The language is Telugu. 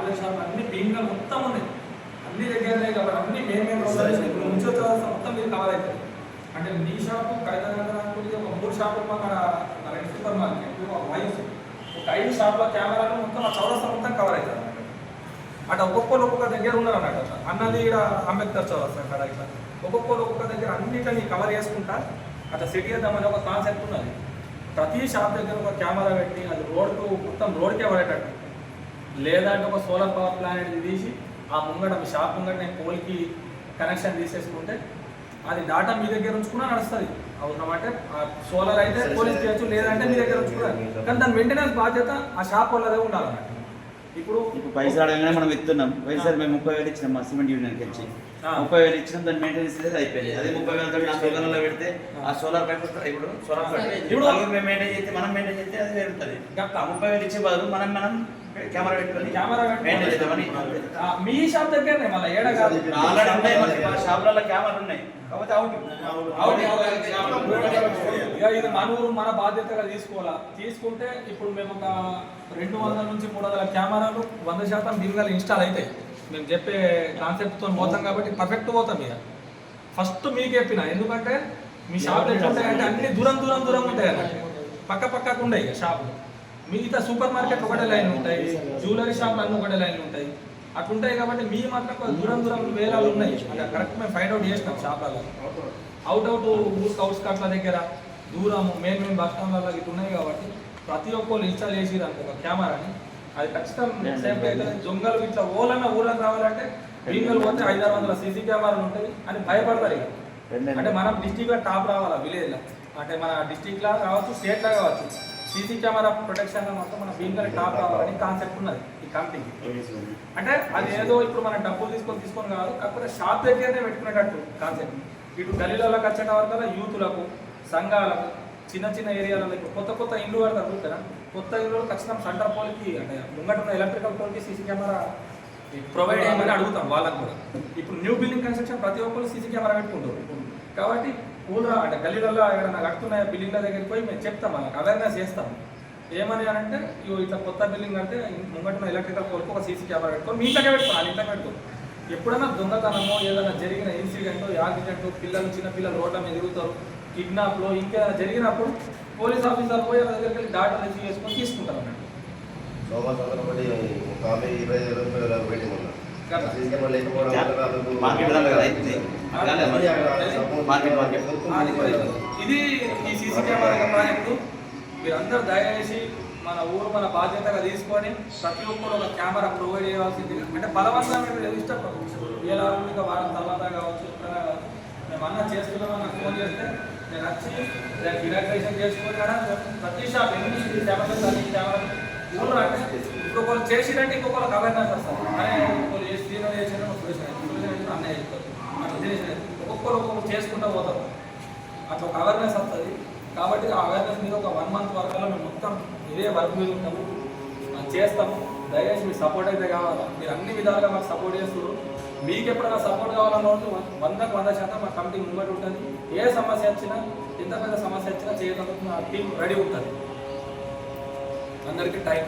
మందు షాపులు అన్ని భీమిలో మొత్తం ఉన్నాయి. అన్ని దగ్గరనే కాబట్టి అన్ని రోడ్లు ఇప్పుడు మొత్తం మీరు కవర్ అవుతుంది అంటే నీ షాపు కైతనానికి ఒక మూడు షాపులు రెండు సూపర్ మార్కెట్ ఒక వైఫ్ ఒక ఐదు షాపుల కెమెరాలు మొత్తం ఆ చౌరస్తా మొత్తం కవర్ అవుతుంది అటు ఒక్కొక్కరు ఒక్కొక్క దగ్గర ఉన్నారు అన్నట్టు. అన్నది ఇక్కడ అంబేద్కర్ చౌరస్తా అక్కడ ఇట్లా. ఒక్కొక్కరు ఒక్కొక్క దగ్గర అన్నిటిని కవర్ చేసుకుంటా అట్లా సెట్ చేద్దామని ఒక కాన్సెప్ట్ ఉన్నది. ప్రతి షాప్ దగ్గర ఒక కెమెరా పెట్టి అది రోడ్కు మొత్తం రోడ్కే పడేటట్టు. లేదంటే ఒక సోలార్ పవర్ ప్లాంట్ తీసి ఆ ముంగట మీ షాప్ ముంగట నేను పోల్కి కనెక్షన్ తీసేసుకుంటే అది డాటా మీ దగ్గర ఉంచుకున్నా నడుస్తుంది. అంటే సోలార్ అయితే పోలీస్ చేయొచ్చు లేదంటే మీ దగ్గర ఉంచుకున్నారు కానీ దాని మెయింటెనెన్స్ బాధ్యత ఆ షాప్ వాళ్ళదే ఉండాలన్నట్టు ఇప్పుడు ఇప్పుడు పైసలు మనం ఇస్తున్నాం పైసలు మేము ముప్పై వేలు ఇచ్చినాం మా సిమెంట్ యూనియన్కి వచ్చి. ముప్పై వేలు ఇచ్చినాం దాని మెయింటెనెన్స్ లేదు అయిపోయింది. అదే ముప్పై వేలతో నా సోలార్లో పెడితే ఆ. సోలార్ పైప్ ఇప్పుడు సోలార్ పైప్ ఇప్పుడు- మేము మెయింటైన్ చేస్తే మనం మెయింటైన్ చేస్తే అది చెప్తా. ఆ ముప్పై వేలు ఇచ్చే బదులు మనం మనం కెమెరా పెట్టుకొని కెమెరా మెయింటైన్ చేద్దామని ఆ, మీ షాప్ దగ్గరనే మళ్ళీ? ఏడ కాదు? ఆల్రెడీ ఉన్నాయి మనకి మా షాపులలో కెమెరాలు ఉన్నాయి. కాకపోతే అవుట్. అవును. ఇక ఇది మన ఊరు మన బాధ్యతగా తీసుకోవాలా తీసుకుంటే ఇప్పుడు మేము ఒక రెండు వందల నుంచి మూడు వందల కెమెరాలు వంద శాతం దీనిగా ఇన్స్టాల్ అవుతాయి మేము చెప్పే కాన్సెప్ట్తో పోతాం కాబట్టి పర్ఫెక్ట్ పోతాం ఇక ఫస్ట్ మీకు చెప్పిన ఎందుకంటే మీ షాప్ ఎట్లుంటాయంటే అన్ని దూరం దూరం దూరం ఉంటాయి అన్నట్టు పక్క పక్కకు ఉంటాయి ఇక షాపులు మిగతా సూపర్ మార్కెట్ ఒకటే లైన్ ఉంటాయి జ్యువెలరీ షాపులు అన్నీ ఒకటే లైన్ ఉంటాయి అట్లుంటాయి కాబట్టి మీ మాత్రం దూరం దూరం వేలాలు ఉన్నాయి అంటే కరెక్ట్ మేము ఫైండ్ అవుట్ చేసినాం షాపులలో అవుట్ అవుట్ ఊరికి అవుట్స్కట్ల దగ్గర దూరం మెయిన్ మెయిన్ బస్ స్టాండ్లలో ఇటు ఉన్నాయి కాబట్టి ప్రతి ఒక్కరు ఇన్స్టాల్ చేసి దానికి ఒక కెమెరాని. అది ఖచ్చితంగా సేఫ్ అయితే జొంగలు ఇట్లా ఓలన్న ఊళ్ళకి రావాలంటే వీళ్ళు పోతే ఐదు ఆరు వందల సీసీ కెమెరాలు ఉంటాయి అని భయపడతారు ఇక. అంటే మనం డిస్టిక్లో టాప్ రావాలా విలేజ్లో అంటే మన డిస్టిక్ లా కావచ్చు స్టేట్ లా కావచ్చు. సీసీ కెమెరా ప్రొటెక్షన్లో మొత్తం మన భీమకల్ టాప్ రావాలని కాన్సెప్ట్ ఉన్నది ఈ కంపెనీకి అంటే అది ఏదో ఇప్పుడు మనం డబ్బులు తీసుకొని తీసుకొని కాదు కాకపోతే షాప్ దగ్గరనే పెట్టుకునేటట్టు కాన్సెప్ట్. ఇటు గలీలలోకి వచ్చేట వరకు యూతులకు సంఘాలకు చిన్న చిన్న ఏరియాలలో ఇప్పుడు కొత్త కొత్త ఇల్లు కడతారు చూస్తారా? కొత్త ఇల్లు ఖచ్చితంగా సెంటర్ పోల్కి అంటే ముంగట ఉన్న ఎలక్ట్రికల్ పోల్కి సీసీ కెమెరా ప్రొవైడ్ చేయమని అడుగుతాం వాళ్ళకు కూడా. ఇప్పుడు న్యూ బిల్డింగ్ కన్స్ట్రక్షన్ ప్రతి ఒక్కరు సీసీ కెమెరా పెట్టుకుంటారు. కాబట్టి ఊళ్ళో అంటే గల్లీలలో ఎక్కడైనా కడుతున్న బిల్డింగ్ల దగ్గరికి పోయి మేము చెప్తాం వాళ్ళకి అవేర్నెస్ చేస్తాం. ఏమని అంటే ఇగో ఇట్లా కొత్త బిల్డింగ్ అంటే ముంగట ఎలక్ట్రికల్ పోల్కి ఒక సీసీ కెమెరా పెట్టుకొని మీ ఇంట్లోనే పెట్టుకోవాలి ఇంట్లో పెట్టుకో ఎప్పుడైనా దొంగతనమో ఏదైనా జరిగిన ఇన్సిడెంట్ యాక్సిడెంట్ పిల్లలు చిన్న పిల్లలు రోడ్ల మీద తిరుగుతారు. కిడ్నాప్లో ఇంకేదైనా జరిగినప్పుడు పోలీస్ ఆఫీసర్ పోయి వాళ్ళ దగ్గరికి వెళ్ళి డాటా రిసీవ్ చేసుకొని తీసుకుంటారు అన్నట్టు. సోమవారం సందర్భండి ఒక ఆమె ఇరవై ఇరవై వేల వెయిటింగ్ ఇది. ఈ సీసీ కెమెరా ప్రాజెక్టు మీరందరూ దయచేసి మన ఊరు మన బాధ్యతగా తీసుకొని ప్రతి ఒక్కరు ఒక కెమెరా ప్రొవైడ్ చేయాల్సింది. అంటే బలవంతంగా మీరు ఇష్టపడదు ఎలా ఇంకా వారం తర్వాత కావచ్చు ఎప్పుడైనా కావచ్చు మేము అన్న చేస్తున్నాం నాకు ఫోన్ చేస్తే నేను వచ్చి దానికి ఇనాగ్రేషన్ చేసుకుని ప్రతి షాప్ ఎన్ని కెమెరాలు అన్ని కెమెరాలు అంటే ఇప్పుడు ఒకరు చేసినట్టు ఇంకొకరికి అవేర్నెస్ వస్తుంది. ఒకరు చేసి తీరం చేసిన అన్నయ్య చెప్తారు అట్లా చేసిన ఒక్కొక్కరు ఒక్కొక్కరు చేసుకుంటూ పోతారు. అట్లా ఒక అవేర్నెస్ వస్తుంది. కాబట్టి ఆ అవేర్నెస్ మీద ఒక వన్ మంత్ వరకు మేము మొత్తం ఇదే వర్క్ మీద ఉంటాము. చేస్తాము. దయచేసి మీ సపోర్ట్ అయితే కావాలా? మీరు అన్ని విధాలుగా మాకు సపోర్ట్ చేస్తారు మీకు ఎప్పుడైనా సపోర్ట్ కావాలన్నోళ్ళు వందకు వంద శాతం మా కమిటీ ముంబట్ ఉంటుంది. ఏ సమస్య వచ్చినా ఎంత పెద్ద సమస్య వచ్చినా చేయడానికి మా టీం రెడీ ఉంటుంది. అందరికీ టైం